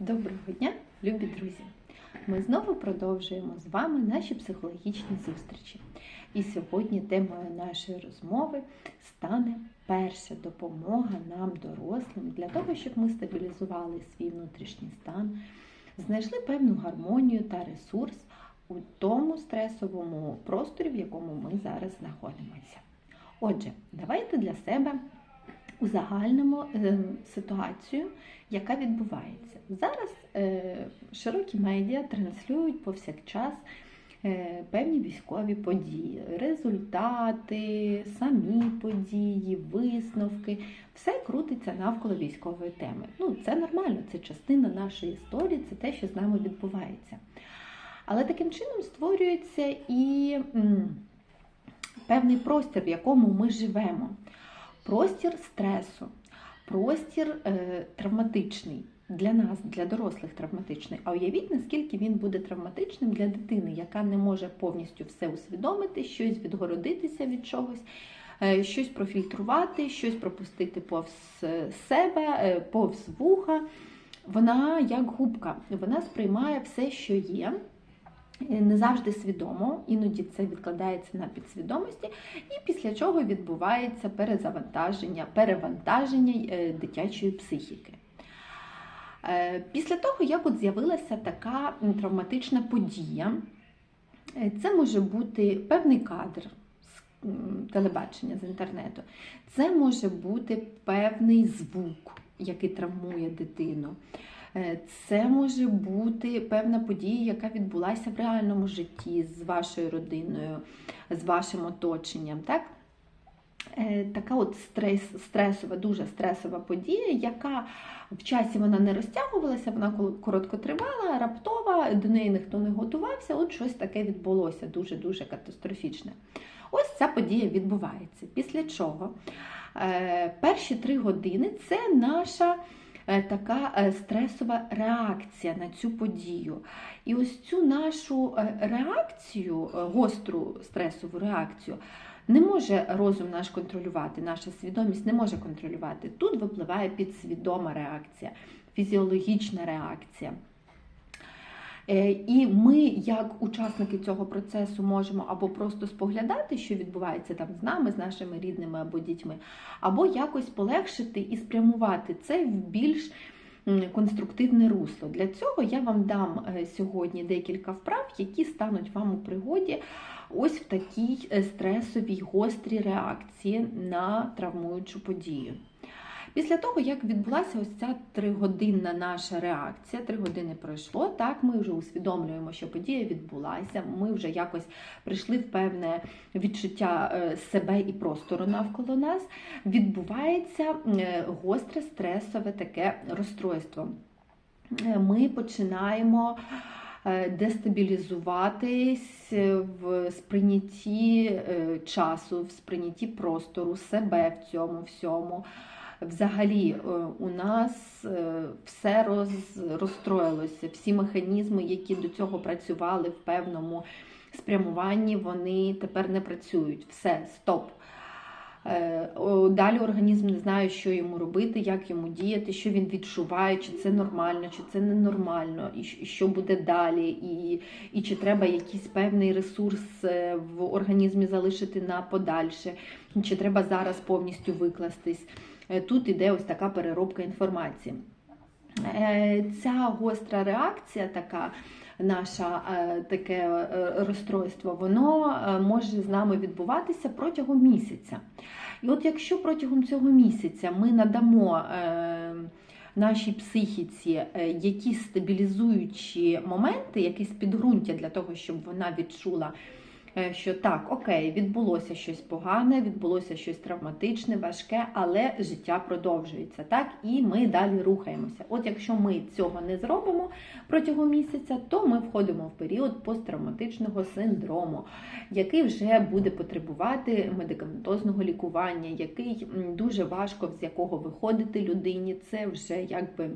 Доброго дня, любі друзі! Ми знову продовжуємо з вами наші психологічні зустрічі. І сьогодні темою нашої розмови стане перша допомога нам, дорослим, для того, щоб ми стабілізували свій внутрішній стан, знайшли певну гармонію та ресурс у тому стресовому просторі, в якому ми зараз знаходимося. Отже, давайте для себе узагальнимо е, ситуацію, яка відбувається. Зараз е, широкі медіа транслюють повсякчас е, певні військові події, результати, самі події, висновки. Все крутиться навколо військової теми. Ну, це нормально, це частина нашої історії, це те, що з нами відбувається. Але таким чином створюється і певний простір, в якому ми живемо. Простір стресу, простір е, травматичний для нас, для дорослих травматичний. А уявіть, наскільки він буде травматичним для дитини, яка не може повністю все усвідомити, щось відгородитися від чогось, е, щось профільтрувати, щось пропустити повз себе, е, повз вуха. Вона як губка, вона сприймає все, що є. Не завжди свідомо, іноді це відкладається на підсвідомості, і після чого відбувається перезавантаження, перевантаження е, дитячої психіки. Е, після того, як от з'явилася така травматична подія, е, це може бути певний кадр з телебачення з інтернету, це може бути певний звук, який травмує дитину. Е, це може бути певна подія, яка відбулася в реальному житті з вашою родиною, з вашим оточенням. Так? Е, така от стрес, стресова, дуже стресова подія, яка в часі вона не розтягувалася, вона коротко тривала, раптова, до неї ніхто не готувався, от щось таке відбулося, дуже-дуже катастрофічне. Ось ця подія відбувається. Після чого е, перші три години це наша. Е, така е, стресова реакція на цю подію. І ось цю нашу е, реакцію, гостру стресову реакцію, не може розум наш контролювати, наша свідомість не може контролювати. Тут випливає підсвідома реакція, фізіологічна реакція. Е, і ми, як учасники цього процесу, можемо або просто споглядати, що відбувається там з нами, з нашими рідними або дітьми, або якось полегшити і спрямувати це в більш конструктивне русло. Для цього я вам дам е, сьогодні декілька вправ, які стануть вам у пригоді ось в такій е, стресовій гострій реакції на травмуючу подію. Після того, як відбулася ось ця тригодинна наша реакція, три години пройшло, так ми вже усвідомлюємо, що подія відбулася. Ми вже якось прийшли в певне відчуття е, себе і простору навколо нас. Відбувається е, гостре стресове таке розстройство. Е, ми починаємо. Дестабілізуватись в сприйнятті часу, в сприйнятті простору, себе в цьому всьому взагалі е, у нас е, все роз, розстроїлося, всі механізми, які до цього працювали в певному спрямуванні, вони тепер не працюють. Все, стоп. Е, далі організм не знає, що йому робити, як йому діяти, що він відчуває, чи це нормально, чи це ненормально, і що буде далі, і і чи треба якийсь певний ресурс в організмі залишити на подальше, чи треба зараз повністю викластись. Е, тут іде ось така переробка інформації. Е, ця гостра реакція, така наша е, таке розстройство, воно може з нами відбуватися протягом місяця. І от якщо протягом цього місяця ми надамо нашій психіці якісь стабілізуючі моменти, якісь підґрунтя для того, щоб вона відчула. Е, що так, окей, відбулося щось погане, відбулося щось травматичне, важке, але життя продовжується. так, І ми далі рухаємося. От якщо ми цього не зробимо протягом місяця, то ми входимо в період посттравматичного синдрому, який вже буде потребувати медикаментозного лікування, який дуже важко з якого виходити людині. Це вже якби,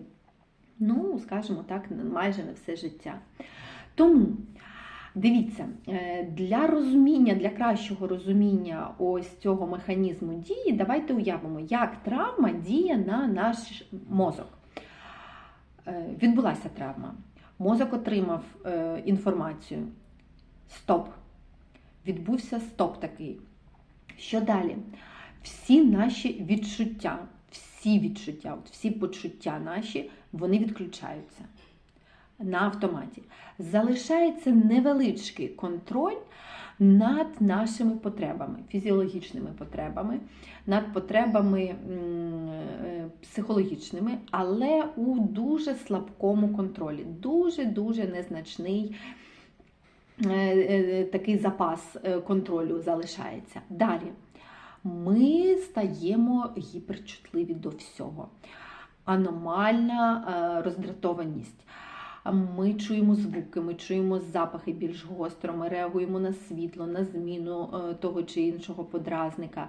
ну, скажімо так, майже на все життя. Тому. Дивіться, е, для розуміння, для кращого розуміння ось цього механізму дії, давайте уявимо, як травма діє на наш мозок. Е, Відбулася травма. Мозок отримав е, інформацію. Стоп. Відбувся стоп такий. Що далі? Всі наші відчуття, всі відчуття, от всі почуття наші, вони відключаються на автоматі. Залишається невеличкий контроль над нашими потребами, фізіологічними потребами, над потребами е, психологічними, але у дуже слабкому контролі, дуже-дуже незначний е, е, такий запас контролю залишається. Далі ми стаємо гіперчутливі до всього. Аномальна роздратованість. Ми чуємо звуки, ми чуємо запахи більш гостро, ми реагуємо на світло, на зміну е, того чи іншого подразника.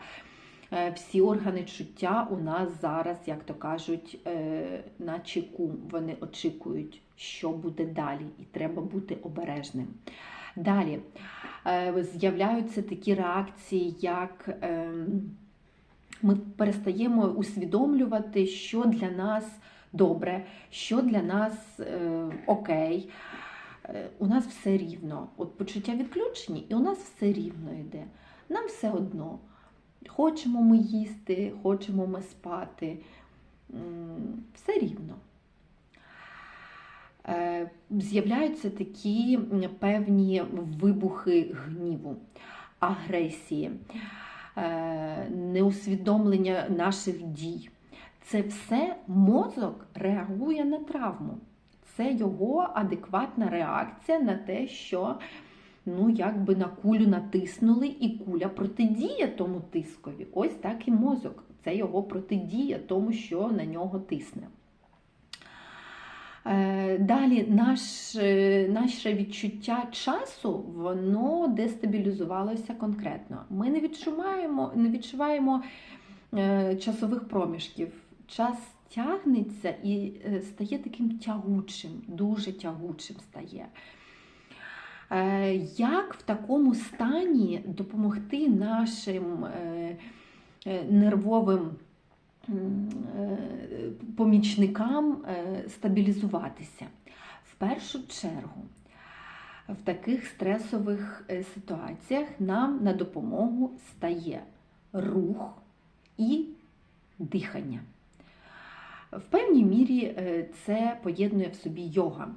Е, Всі органи чуття у нас зараз, як то кажуть, е, на чеку. Вони очікують, що буде далі, і треба бути обережним. Далі з'являються такі реакції, як ем, ми перестаємо усвідомлювати, що для нас добре, що для нас е, окей. Е, У нас все рівно. От почуття відключені, і у нас все рівно йде. Нам все одно. Хочемо ми їсти, хочемо ми спати. Все рівно. Е, З'являються такі певні вибухи гніву, агресії, е, неусвідомлення наших дій. Це все мозок реагує на травму. Це його адекватна реакція на те, що ну, якби на кулю натиснули, і куля протидіє тому тискові. Ось так і мозок. Це його протидія тому, що на нього тисне. Е, Далі наш, е, наше відчуття часу воно дестабілізувалося конкретно. Ми не відчуваємо, не відчуваємо е, часових проміжків. Час тягнеться і е, стає таким тягучим, дуже тягучим стає. Е, Як в такому стані допомогти нашим е, нервовим помічникам стабілізуватися? В першу чергу, в таких стресових ситуаціях нам на допомогу стає рух і дихання. В певній мірі е, це поєднує в собі йога.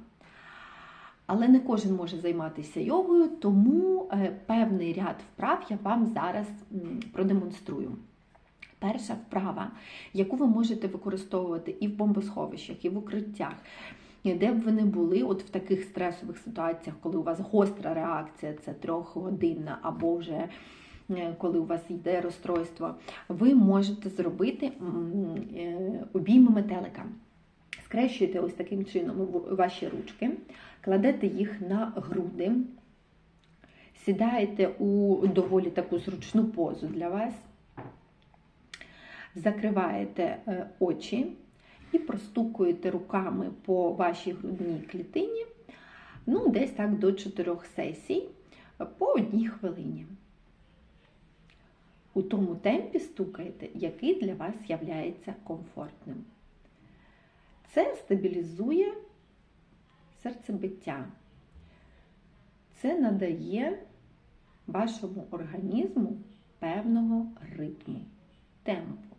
Але не кожен може займатися йогою, тому е, певний ряд вправ я вам зараз продемонструю. Перша вправа, яку ви можете використовувати і в бомбосховищах, і в укриттях, де б ви не були, от в таких стресових ситуаціях, коли у вас гостра реакція, це трьохгодинна, або вже е, коли у вас йде розстройство, ви можете зробити е, обійми метелика. Скрещуєте ось таким чином ваші ручки, кладете їх на груди, сідаєте у доволі таку зручну позу для вас, закриваєте е, очі і простукуєте руками по вашій грудній клітині, ну, десь так до 4 сесій е, по одній хвилині. У тому темпі стукаєте, який для вас являється комфортним. Це стабілізує серцебиття. Це надає вашому організму певного ритму, темпу.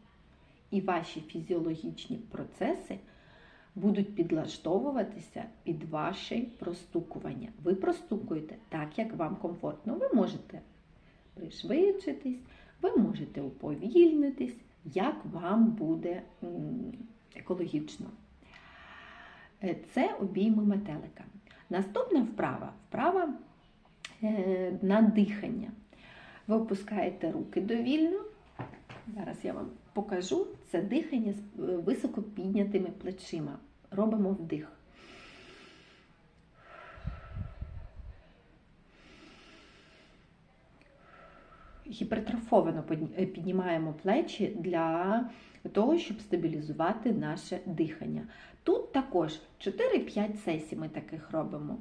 І ваші фізіологічні процеси будуть підлаштовуватися під ваше простукування. Ви простукуєте так, як вам комфортно. Ви можете пришвидшитись, ви можете уповільнитись, як вам буде екологічно. Е, Це обійми метелика. Наступна вправа вправа е, на дихання. Ви опускаєте руки довільно. Зараз я вам покажу це дихання з е, високо піднятими плечима. Робимо вдих. Гіпертрофовано е, піднімаємо плечі для того, щоб стабілізувати наше дихання. Тут також 4-5 сесій ми таких робимо.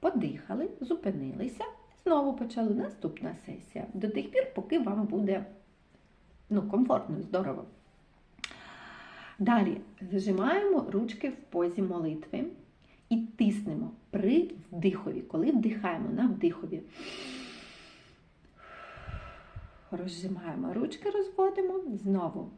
Подихали, зупинилися, знову почали наступна сесія. До тих пір, поки вам буде ну, комфортно, здорово. Далі зажимаємо ручки в позі молитви і тиснемо при вдихові. Коли вдихаємо на вдихові. Розжимаємо ручки, розводимо знову.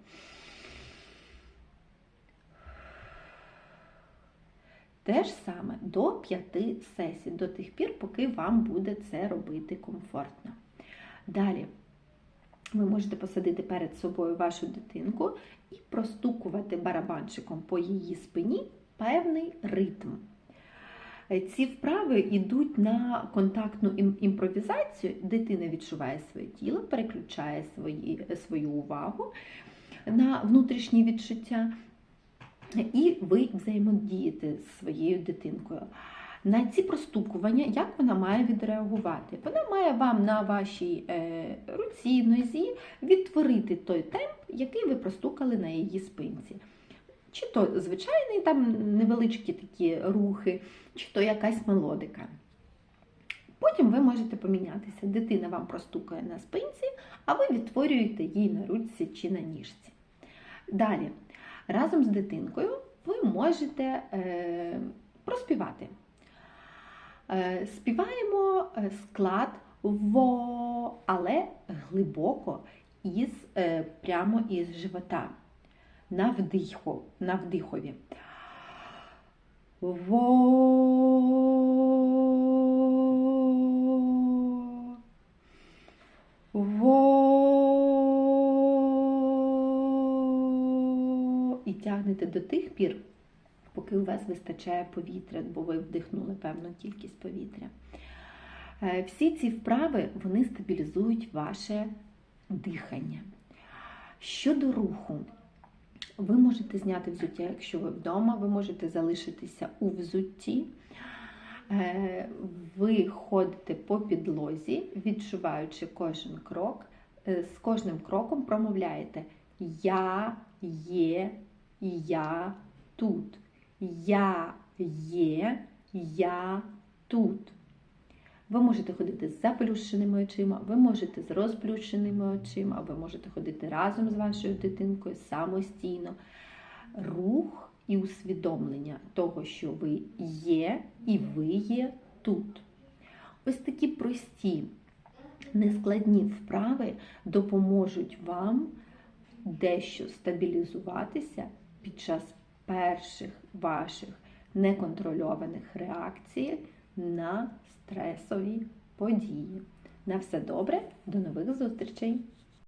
Те ж саме до п'яти сесій, до тих пір, поки вам буде це робити комфортно. Далі ви можете посадити перед собою вашу дитинку і простукувати барабанчиком по її спині певний ритм. Ці вправи йдуть на контактну імпровізацію. Дитина відчуває своє тіло, переключає свої, свою увагу на внутрішні відчуття, і ви взаємодієте з своєю дитинкою. На ці простукування, як вона має відреагувати? Вона має вам на вашій е, руці, нозі відтворити той темп, який ви простукали на її спинці. Чи то звичайні там невеличкі такі рухи, чи то якась мелодика. Потім ви можете помінятися. Дитина вам простукає на спинці, а ви відтворюєте її на ручці чи на ніжці. Далі, разом з дитинкою ви можете е, проспівати. Е, співаємо е, склад во, але глибоко із, е, прямо із живота. На, вдиху, на вдихові. Во. Во. І тягнете до тих пір, поки у вас вистачає повітря, бо ви вдихнули певну кількість повітря. Е, Всі ці вправи вони стабілізують ваше дихання. Щодо руху, ви можете зняти взуття, якщо ви вдома, ви можете залишитися у взутті. Е, Ви ходите по підлозі, відчуваючи кожен крок. Е, З кожним кроком промовляєте Я є, я тут. Я є, я тут. Ви можете ходити з заплющеними очима, ви можете з розплющеними очима, ви можете ходити разом з вашою дитинкою самостійно. Рух і усвідомлення того, що ви є і ви є тут. Ось такі прості, нескладні вправи допоможуть вам дещо стабілізуватися під час перших ваших неконтрольованих реакцій на стресові події. На все добре, до нових зустрічей!